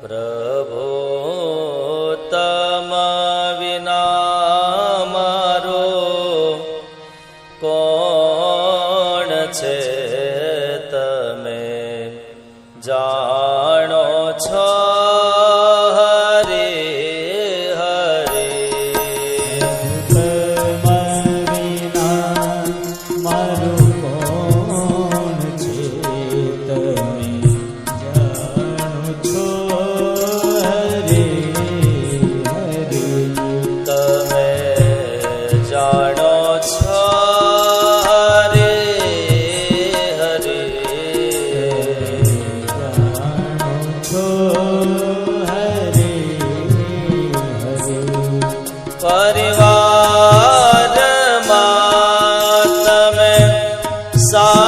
પ્રભો તમા વિના મારો કોણ છે તમે? જાણો છો મારો sa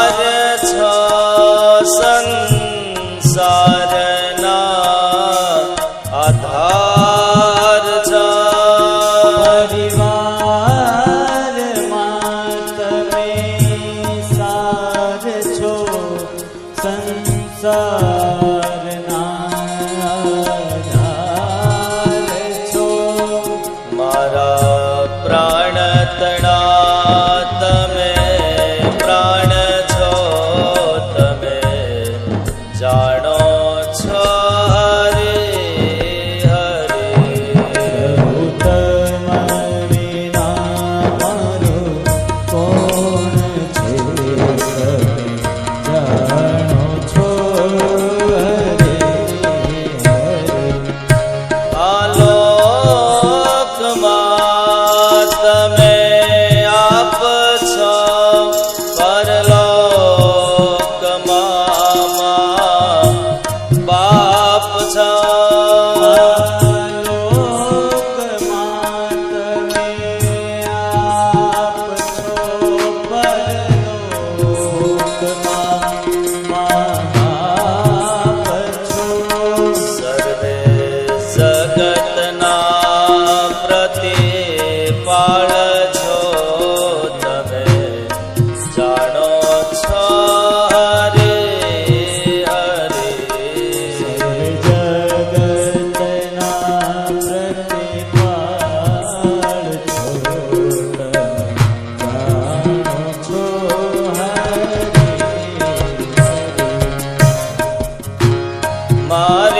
हमारे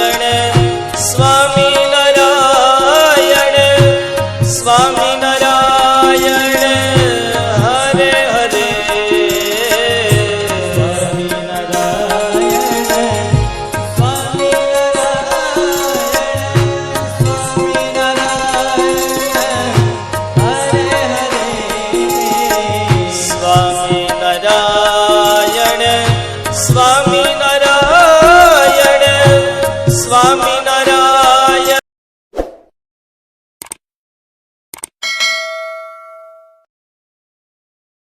स्वामी